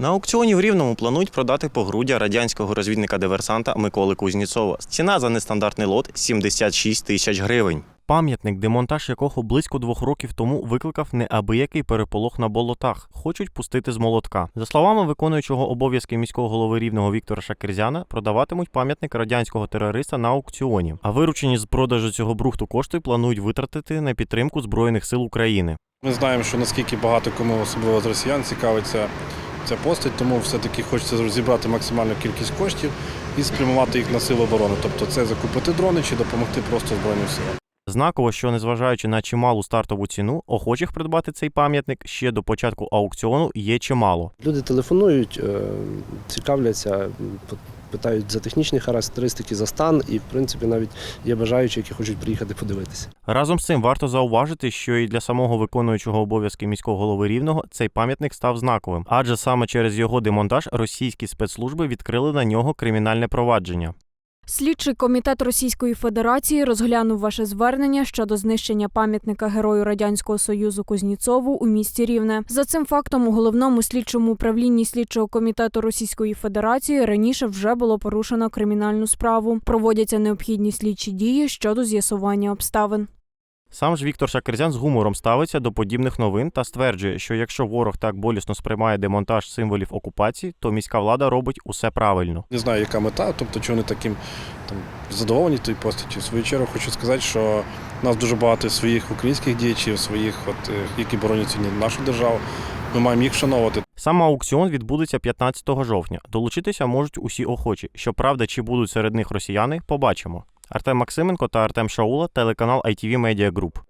На аукціоні в Рівному планують продати погруддя радянського розвідника-диверсанта Миколи Кузніцова. Ціна за нестандартний лот 76 тисяч гривень. Пам'ятник, демонтаж якого близько двох років тому викликав неабиякий переполох на болотах. Хочуть пустити з молотка. За словами виконуючого обов'язки міського голови рівного Віктора Шакерзяна, продаватимуть пам'ятник радянського терориста на аукціоні. А виручені з продажу цього брухту кошти планують витратити на підтримку збройних сил України. Ми знаємо, що наскільки багато кому, особливо з росіян, цікавиться ця постать, тому все-таки хочеться розібрати максимальну кількість коштів і спрямувати їх на силу оборони. Тобто це закупити дрони чи допомогти просто Збройним силам. Знаково, що незважаючи на чималу стартову ціну, охочих придбати цей пам'ятник ще до початку аукціону є чимало. Люди телефонують, е, цікавляться, питають за технічні характеристики, за стан, і в принципі навіть є бажаючі, які хочуть приїхати подивитися. Разом з цим варто зауважити, що і для самого виконуючого обов'язки міського голови рівного цей пам'ятник став знаковим, адже саме через його демонтаж російські спецслужби відкрили на нього кримінальне провадження. Слідчий комітет Російської Федерації розглянув ваше звернення щодо знищення пам'ятника Герою Радянського Союзу Кузніцову у місті Рівне. За цим фактом у головному слідчому управлінні слідчого комітету Російської Федерації раніше вже було порушено кримінальну справу. Проводяться необхідні слідчі дії щодо з'ясування обставин. Сам ж Віктор Шакерзян з гумором ставиться до подібних новин та стверджує, що якщо ворог так болісно сприймає демонтаж символів окупації, то міська влада робить усе правильно. Не знаю, яка мета, тобто чого вони таким там, задоволені тією постаттю. В свою чергу хочу сказати, що у нас дуже багато своїх українських діячів, своїх, от, е, які боронять сьогодні нашу державу. Ми маємо їх вшановувати. Сам аукціон відбудеться 15 жовтня. Долучитися можуть усі охочі. Щоправда, чи будуть серед них росіяни, побачимо. Артем Максименко та Артем Шаула, телеканал ITV Media Group.